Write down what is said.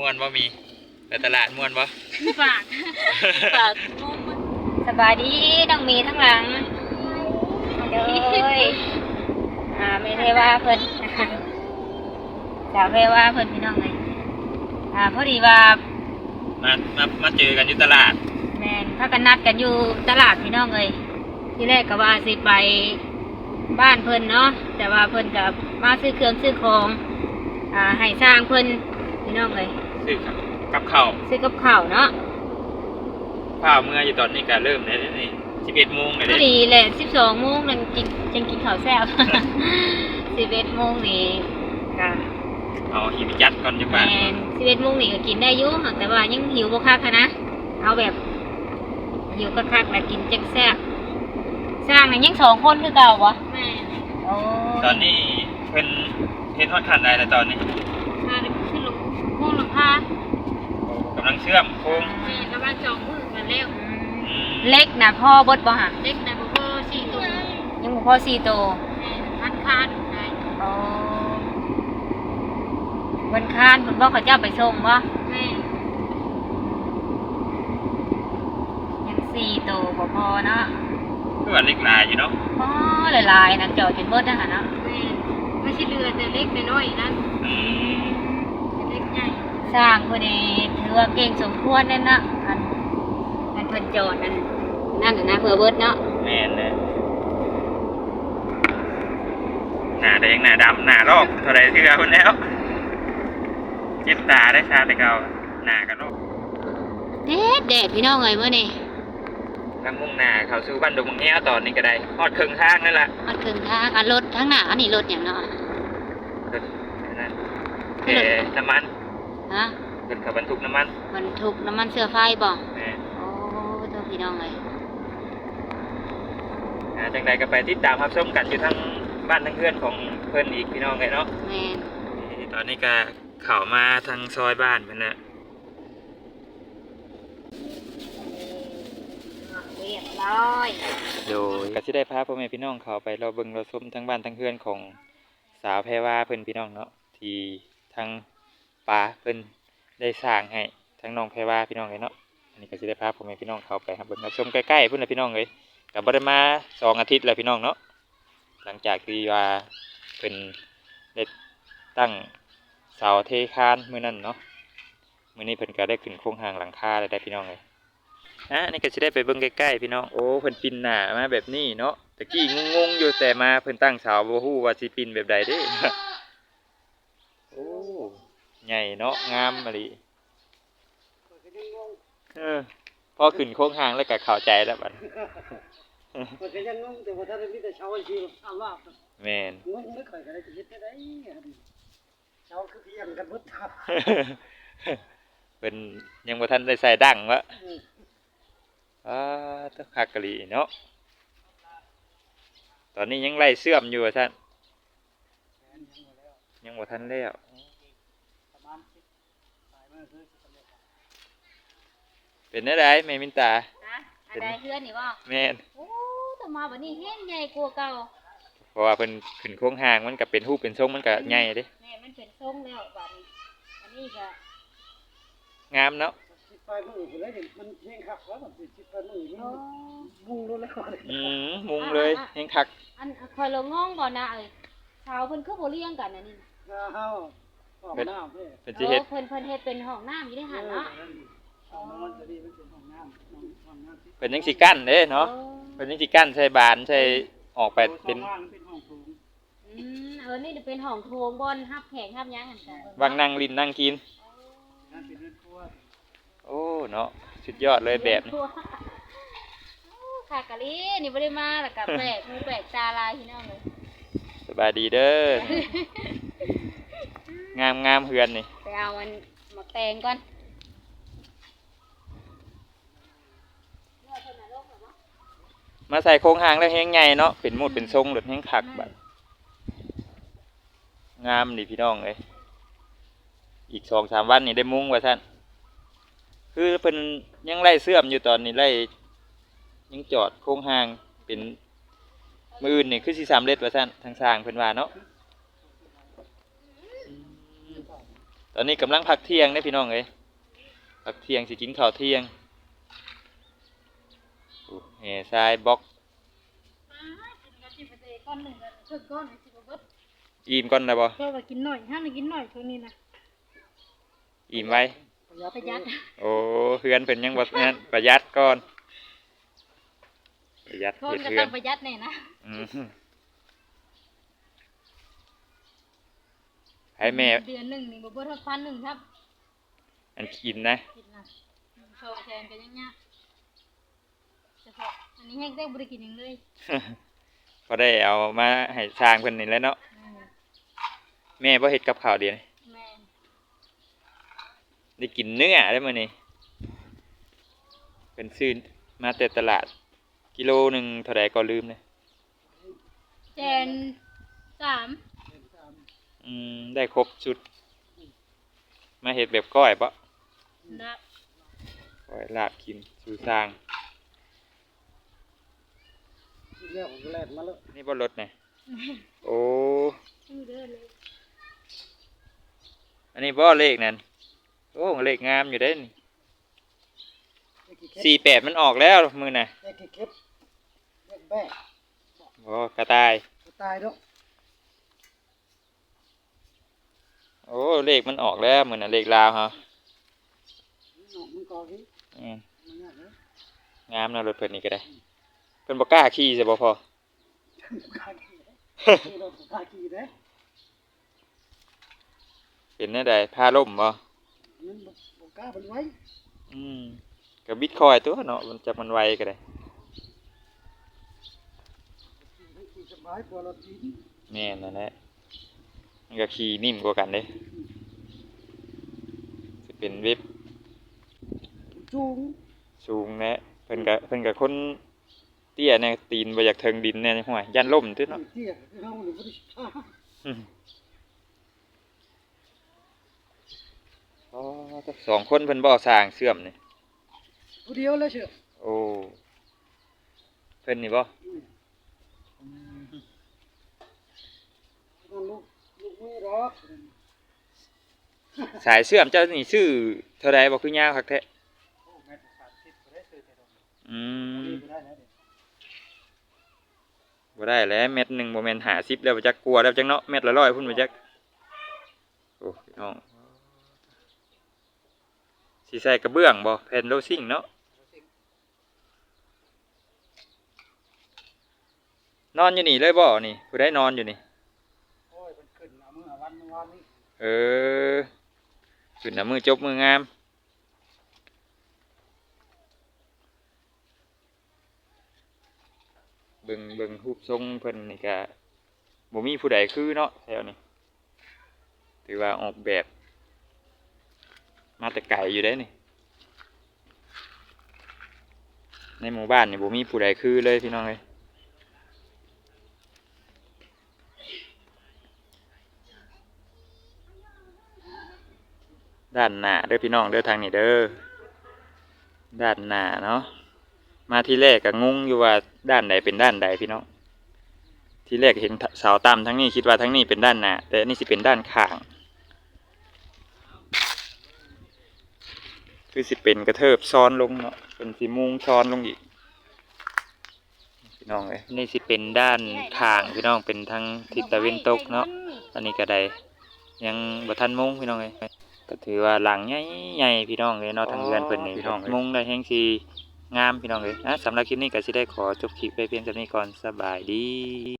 ม่วนบ่มีไปตลาดม่วนบ่ฝากฝากสบายดีน้องมีทั้งหลังเด้ยอ่าไม่ได้ว่าเพิ่นสาวเพว่าเพิ่นพี่น้องเลยอ่าพอดีว่ามามามาเจอกันอยู่ตลาดแม่นพากันนัดกันอยู่ตลาดพี่น้องเลยที่แรกก็ว่าสิไปบ้านเพิ่นเนาะแต่ว่าเพิ่นกับมาซื้อเครื่องซื้อของอ่าให้สร้างเพิ่นพี่น้องเลย ซื้อกับข้าวซื้อกับข้าวเนาะข้าวเมื่ออยู่ตอนนี้ก็เริ่มแล้วนี่สิบเอ็ดโมงเลยพอเด้ดีแหละสิบสองโมงนั่นกินจังกินข้าวแซ่บสิบเอ็ดโมงนี่ก็เอาหิวจัดก่อนจังแมบ้านนสิบเอ็ดโมงนี่ก็กินได้อยู่แต่ว่ายังหิวบ่คักหั้นนะ เอาแบบหิวก็คักๆแล้วกินจังแซ่บสร้างนี่ยังสองคนคือเก่าบ่แม่โอ้ตอนนี้เพิ่นเฮ็ดฮอดขันได้แล้วตอนนี้ มาเลยขึ้นลง โค้งหลังคากำลังเชื่อมโค้งแม่กำลังจองมือกันแล้วอืมเล็กนะพ่อเบดบ่ฮะเล็กนะบ่พอสี่ตัวยังบ่พอสี่ตัวแม่คันคานได้อ๋อวันคานเพิ่นบอกเขาเจ้าไปส่งบ่แม่ยังสี่ตัวบ่พอเนาะคือว่าเล็กหลายอยู่เนาะพอหลายๆนะจอดจนเบิดนะฮะเนาะแม่ไม่ใช่เรือแต่เล็กแต่น้อยนั่นอืม เล็กใหญ่ สร้างเพิ่นนี่ถือว่าเก่งสมควรนั่นนะอันอันเพิ่นจอดนั่นนั่นน่ะนะเพื่อเบิดเนาะแม่นเลยหน้าแดงหน้าดำหน้ารอกเท่าไรเทื่อพุ่นแล้วเจ็บตาได้ชาแต่เก่าหน้ากันโลกแดดแดดพี่น้องเอ้ยมื้อนี้ทางมุ่งหน้าเข้าสู่บ้านดงมังแง้วตอนนี้ก็ได้ฮอดครึ่งทางนั่นแหละมันครึ่งทางอันรถทั้งหน้าอันนี้รถหยังเนาะนั่นเอน้ำมัน ฮะเป็นขับบรรทุกน้ำมันบรรทุกน้ำมันเสื้อไฟบ่แหม่โอ้ตัวพี่น้องเอ้ยอ่าจังใดก็ไปติดตามรับชมกันอยู่ทั้งบ้านทั้งเพื่อนของเพื่อนอีกพี่น้องไงเนาะ แม่นนี่ตอนนี้ก็เข้ามาทางซอยบ้านมันนะเรียบร้อยโดยก็สิได้พาพ่อแม่พี่น้องเขาไปเราเบิ่งเราชมทั้งบ้านทั้งเพื่อนของสาวแพรว่าเพิ่นพี่น้องเนาะที่ทาง ป่าเพิ่นได้สร้างให้ทั้งน้องแพรว่าพี่น้องเลยเนาะอันนี้ก็สิได้พาพ่อแม่พี่น้องเขาไปครับเบิ่งเราชมใกล้ๆเพิ่นนะพี่น้องเลยก็บ่ได้มาสองอาทิตย์แล้วพี่น้องเนาะหลังจากที่ว่าเพิ่นได้ตั้งเสาเทคานมื้อนั้นเนาะมื้อนี้เพิ่นก็ได้ขึ้นโครงหางหลังคาแล้วได้พี่น้องเลยอะนี่ก็จะได้ไปเบิ่งใกล้ๆพี่น้องโอ้เพิ่นปินหน้ามาแบบนี้เนาะตะกี้งงๆอยู่แต่มาเพิ่นตั้งเสาบ่ฮู้ว่าสิปินแบบใดเด้ ใหญ่เนาะงามมะลิเออพอขึ้นโค้งหางแล้วก็เข้าใจแล้วบัดมันก็ยังงงแต่ว่าถ้าได้มีแต่เช้าอีกทีอ้าวว่าแม่นงงไม่ค่อยก็ได้จะเฮ็ดได้ไดเช้าคือเพียงกันเบิดครับเพิ่นยังบ่ทันได้ใส่ดังวะอ้าตะคักกะลีเนาะตอนนี้ยังไล่เสื่อมอยู่ว่าซั่นยังบ่ทันแล้ว เอ็ดเป็นได้ไดแม่มินตา นะอันใดเพื่อนนี่บ่แม่นโอ้แต่มาบัดนี้แห้งใหญ่กว่าเก่าเพราะว่าเพิ่นขึ้นโค้งหางมันก็เป็นรูปเป็นทรงมันก็ใหญ่เด้แม่มันเป็นทรงแล้วบัดนี้อันนี้ก็งามเนาะสิบปลายมือคนเลยมันเพียงครับแล้วมันสิบปลายมือมันโอ้บุ้งรู้แล้วก็เลยอืมมุงเลยเฮงคักอันคอยเรางงก่อนนะเอ้ยชาวเพิ่นคือบ่เลี้ยงกันอันนี้นาเฮา ออกน้ำเด้อเพิ่นสิเฮ็ดเออเพิ่นเพิ่นเฮ็ดเป็นห้องน้ำอยู่ในหันเนาะของมันจะดีมันเป็นห้องน้ำห้องน้ำที่เพิ่นยังสิกั้นเด้เนาะเพิ่นยังสิกั้นใส่บานใส่ออกไปเป็นห้องเป็นห้องสูงอืมเออนี่จะเป็นห้องโถงบอนฮับแขกฮับหยังหั่นจ้ะวางนั่งลินนั่งกิน นั่นเป็นเรือนครัวโอ้เนาะสุดยอดเลยแบบนี้โอ้ค่ะกะลีนี่บ่ได้มาแล้วก็แปลกหูแปลกตาลายพี่น้องเลย สบายดีเด้อ งามงามเฮือนนี่ไปเอาอันหมักแตงก่อนมาใส่โครงหางแล้วเฮงใหญ่เนาะเป็นหมุดเป็นทรงหลุดเฮงคักแบบงามนี่พี่น้องเอ้ยอีกสองสามวันนี่ได้มุ้งว่าท่านคือเพิ่นยังไล่เสื่อมอยู่ตอนนี้ไล่ยังจอดโครงหางเป็นมืออื่นนี่คือสิสามเล็ดว่าท่านทางสร้างเพิ่นว่าเนาะ ตตอนนี้กำลังพักเที่ยงเด้อพี่น้องเอ้ยพักเที่ยงสิกินข้าวเที่ยงโอ้แห่ทรายบล็อกก้อนหนึ่งก็เพิ่มก้อนสิบเบิดอิ่มก่อนนะบ่เพิ่มว่ากินหน่อยห้ามกินหน่อยช่วงนี้นะอิ่มไว้ประหยัดประหยัดโอ้เฮือนเพิ่นยังบ่นั้นประหยัดก่อนประหยัดคนเฮ็ดก็เฮือต้อนงประหยัดแน่นะ อืม ให้แม่ เดือนหนึ่งนี่บ่เบิดเท่าพันหนึ่งครับอันกินนะกินนะโชว์แทนกันยังยากเฉพาะอันนี้แห้งได้บ่ได้กินหยังเลยพอได้เอามาให้สร้างเพิ่นนี่แหล้วเนาะอืมแม่บ่เฮ็ดกับข้าวเดียวนี่แม่นได้กินเนื้อได้มื้อนี้เป็นซื้อมาแต่ตลาด กิโลหนึงเท่าใดก็ลืมเลยแจนสาม อืมได้ครบชุด มาเฮ็ดแบบก้อยปะนับก้อยลาบกินสู่สร้างที่แล้วผมก็แล่นมาแล้วนี่บ่รถนี่โอ้ชื่อเด้อเลยอันนี้บ่เลขนั่นโอ้เลขงามอยู่เด้นี่ไอ้กี่เข็บสี่แปดมันออกแล้วมือน่ะไอ้กี่เข็บเล็กแบ่โอ้กระต่ายก็ตายแล้ว โอ้เลขมันออกแล้วมือน่ะเลขลาวฮะนี่หนอกมันก่อที่อืมมันยากเลยงามเนาะรถเพิ่นนี่ก็ได้เพิ่นบ่กล้าขี่ใช่บ่พอกล้าขี่ได้ขี่รถกล้าขี่ได้เป็นแน่ใดพาล่มบ่มันบ่บ่กล้าเป็นไว้อืมก็บิตคอยตัวเนาะมันจักมันไวก็ได้ขี่ได้ขี่สบายกว่ารถดินแม่นนั่นแหละ มันก็ขี่นิ่มกว่ากันเด้สิเป็นเว็บจูงสูงแนะเพิ่นก็เพิ่นก็คนเตี้ยแน่ตีนบ่อยากถึงดินแน่ห่วยยันล่มติเนาะเตี้ยคือเฮานี่บ่ได้ฆ่าอืมอ๋อสองคนเพิ่นบ่สร้างเสื่อมนี่ผู้เดียวเลยเชียวโอ้เพิ่นนี่บ่นั่นลูก ลูกมือรอกสายเสื่อมเจ้านี่ชื่อเท่าใดบ่คือยาวคักแท้โอ้แม่นสามสิบบ่ได้ซื้อแต่ดอกอืมบ่ได้แล้วเด้บ่ได้แล้วเม็ดหนึ่งบ่แม่น50แล้วบ่จักกลัวแล้วจักเนาะเม็ดละ100พุ่นบ่จักโอ้พี่น้องสิใส่กระเบื้องบ่แผ่นโลซิ่งเนาะนอนอยู่นี่เลยบ่นี่ผู้ใดนอนอยู่นี่ โอ้ยมันขึ้นเอามือ เออวานนี้เออขึ้นน้ำมือจบมืองามเบิ่งเบิ่งรูปทรงเพิ่นนี่ก็บ่มีผู้ใดคือเนาะแถวนี้ถือว่าออกแบบ มาแต่ไกลอยู่ได้นี่ ในหมู่บ้านนี่บ่มีผู้ใดคือเลยพี่น้องเอ้ย ด้านหน้าเด้อพี่น้องเด้อทางนี้เด้อด้านหน้าเนาะมาที่แรกก็งงอยู่ว่าด้านใดเป็นด้านใดพี่น้องที่แรกเห็นเสาต่ำทั้งนี้คิดว่าทั้งนี้เป็นด้านหน้าแต่นี่สิเป็นด้านข้าง คือสิเป็นกระเทิบซ้อนลงเนาะเป็นสีมุงซ้อนลงอีกพี่น้องเอ้ยนี่สิเป็นด้านข้างพี่น้องเป็นทางทิศตะวันตกเนาะอันนี้ก็ได้ยังบ่ทันมุงพี่น้องเอ้ย ก็ถือว่าหลังใหญ่ๆพี่น้องเอ้ยเนาะทางเรือนเพิ่นนี่พี่น้องมุงได้แฮงสิงามพี่น้องเอ้ยนะสำหรับคลิปนี้ก็สิได้ขอจบคลิปไปเพียงเท่านี้ก่อนสบายดี